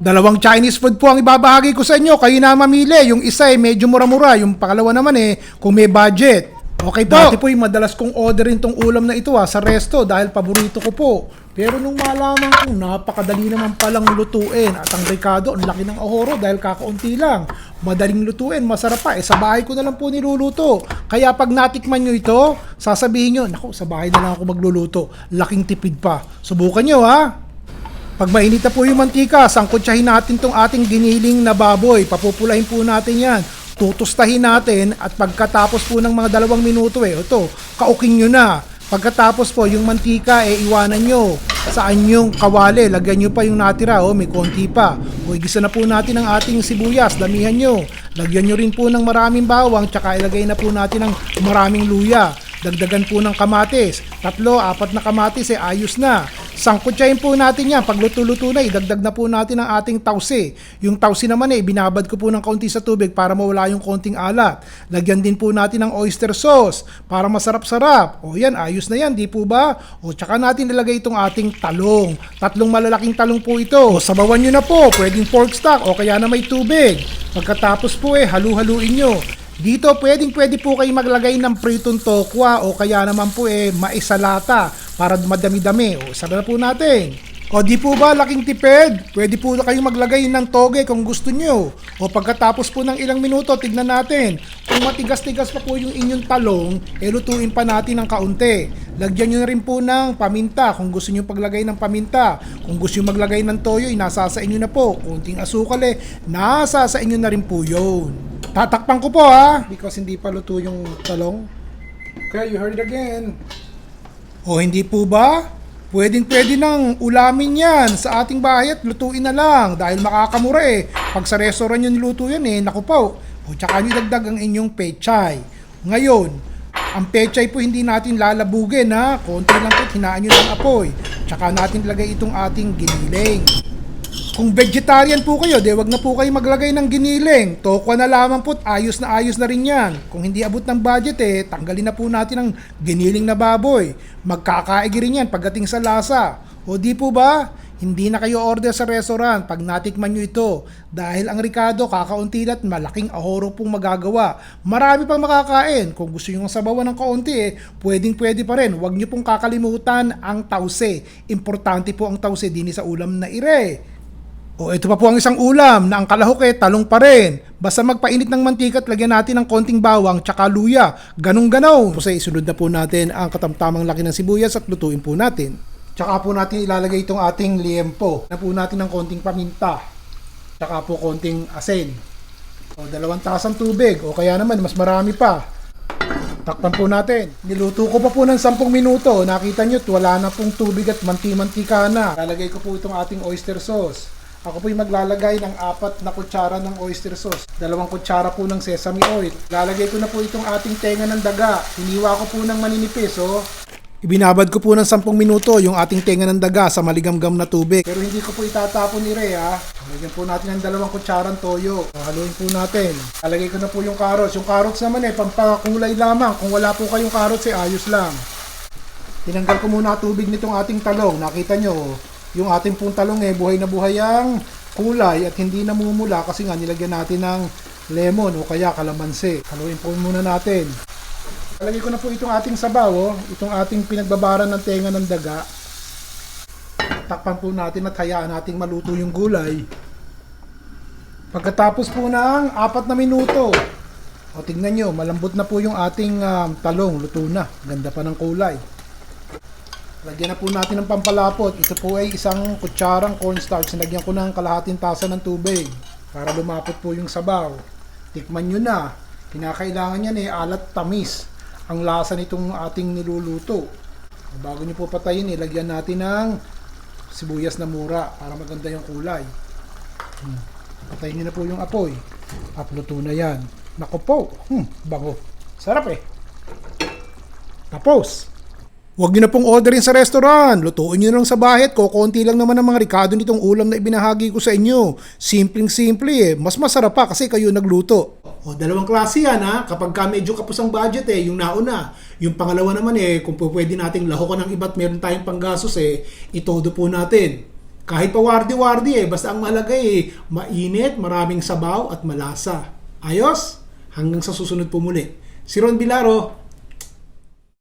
Dalawang Chinese food po ang ibabahagi ko sa inyo. Kayo na mamili. Yung isa ay medyo mura-mura. Yung pangalawa naman eh, kung may budget. Okay po. Dati po yung madalas kong orderin tong ulam na ito ah, sa resto dahil paborito ko po. Pero nung malaman ko, napakadali naman palang lutuin. At ang Ricardo, ang laki ng ahoro dahil kakaunti lang. Madaling lutuin, masarap pa. Eh, sa bahay ko na lang po niluluto. Kaya pag natikman nyo ito, sasabihin nyo, naku, sa bahay na lang ako magluluto. Laking tipid pa. Subukan nyo ha. Pag mainit na po yung mantika, sangkutsahin natin tong ating giniling na baboy. Papupulahin po natin yan. Tutustahin natin at pagkatapos po ng mga dalawang minuto eh, ito, kauking nyo na. Pagkatapos po, yung mantika, eh, iwanan nyo sa anyong kawali. Lagyan nyo pa yung natira, oh, may konti pa. O, igisa na po natin ang ating sibuyas. Damihan nyo. Lagyan nyo rin po ng maraming bawang, tsaka ilagay na po natin ng maraming luya. Dagdagan po ng kamatis. Tatlo, apat na kamatis, eh, ayos na. Sangkutsahin po natin yan. Pag luto-luto na, idagdag na po natin ang ating tausi. Yung tausi naman eh, binabad ko po ng kaunti sa tubig para mawala yung konting alat. Lagyan din po natin ng oyster sauce para masarap-sarap. O yan, ayos na yan, di po ba? O tsaka natin ilagay itong ating talong. Tatlong malalaking talong po ito. O sabawan nyo na po, pwedeng pork stock o kaya na may tubig. Pagkatapos po eh, halu-haluin nyo. Dito pwedeng pwede po kayo maglagay ng pritong tokwa o kaya naman po eh maisalata para madami-dami. O sarap na po natin. O di po ba laking tipid? Pwede po kayong maglagay ng toge kung gusto nyo. O pagkatapos po ng ilang minuto, tignan natin. Kung matigas-tigas pa po yung inyong talong, eh lutuin pa natin ng kaunti. Lagyan nyo na rin po ng paminta kung gusto nyo paglagay ng paminta. Kung gusto nyo maglagay ng toyo, nasa sa inyo na po. Kunting asukal eh, nasa sa inyo na rin po yun. Tatakpan ko po ha, because hindi pa luto yung talong. Okay, you heard it again. O hindi po ba? Pwedeng pwede nang ulamin yan sa ating bahay at lutuin na lang dahil makakamura eh. Pag sa restaurant yung niluto yan eh, naku po. O tsaka nyo dagdag ang inyong pechay. Ngayon, ang pechay po hindi natin lalabugin ha. Konti lang po, hinaan nyo ng apoy. Tsaka natin lagay itong ating giniling. Kung vegetarian po kayo, de wag na po kayo maglagay ng giniling. Tokwa na lamang po, ayos na ayos na rin yan. Kung hindi abot ng budget eh, tanggalin na po natin ang giniling na baboy. Magkakaigi rin yan pagdating sa lasa. O di po ba? Hindi na kayo order sa restaurant pag natikman nyo ito. Dahil ang Ricardo kakaunti at malaking ahoro pong magagawa. Marami pang makakain. Kung gusto nyo sabawan ng kaunti eh, pwedeng pwede pa rin. Huwag nyo pong kakalimutan ang tause. Importante po ang tause din sa ulam na ire. O ito pa po ang isang ulam na ang kalahok eh talong pa rin. Basta magpainit ng mantika at lagyan natin ng konting bawang tsaka luya. Ganong ganaw. Kasi isunod na po natin ang katamtamang laki ng sibuyas at lutuin po natin. Tsaka po natin ilalagay itong ating liempo. Na po natin ng konting paminta. Tsaka po konting asin. O dalawang tasang tubig. O kaya naman mas marami pa. Takpan po natin. Niluto ko pa po ng 10 minuto. Nakita nyo, wala na pong tubig at manti-mantika na. Lalagay ko po itong ating oyster sauce. Ako po yung maglalagay ng apat na kutsara ng oyster sauce. Dalawang kutsara po ng sesame oil. Lalagay ko na po itong ating tenga ng daga. Hiniwa ko po ng maninipis, oh. Ibinabad ko po ng 10 minuto yung ating tenga ng daga sa maligamgam na tubig. Pero hindi ko po itatapon ni Ray, ha. Lagyan po natin ng dalawang kutsarang toyo. Haluin po natin. Lalagay ko na po yung carrots. Yung carrots naman eh, pampakulay lamang. Kung wala po kayong carrots eh, ayos lang. Tinanggal ko muna tubig nitong ating talong. Nakita nyo, oh yung ating pong talong eh, buhay na buhay ang kulay at hindi namumula kasi nga nilagyan natin ng lemon o kaya kalamansi. Haluin po muna natin. Lagay ko na po itong ating sabaw, oh, itong ating pinagbabaran ng tenga ng daga. Takpan po natin at hayaan nating maluto yung gulay. Pagkatapos po ng apat na minuto, o tingnan nyo, malambot na po yung ating um, talong, luto na. Ganda pa ng kulay. Lagyan na po natin ng pampalapot. Ito po ay isang kutsarang cornstarch. Nilagyan ko ng kalahating tasa ng tubig para lumapot po yung sabaw. Tikman nyo na. Kinakailangan yan eh, alat tamis. Ang lasa nitong ating niluluto. Bago nyo po patayin, ilagyan natin ng sibuyas na mura para maganda yung kulay. Hmm. Patayin nyo na po yung apoy. Upluto na yan. Nako po. Hmm, bango. Sarap eh. Tapos. Huwag nyo na pong orderin sa restaurant. Lutuin nyo lang sa bahay at kukunti lang naman ang mga rikado nitong ulam na ibinahagi ko sa inyo. Simpleng-simple eh. Mas masarap pa kasi kayo nagluto. O, dalawang klase yan ha. Kapag ka medyo kapos ang budget eh, yung nauna. Yung pangalawa naman eh, kung pwede nating lahokan ng iba't meron tayong panggasos eh, itodo po natin. Kahit pa wardi-wardi eh, basta ang mahalaga eh, mainit, maraming sabaw at malasa. Ayos? Hanggang sa susunod po muli. Si Ron Bilaro,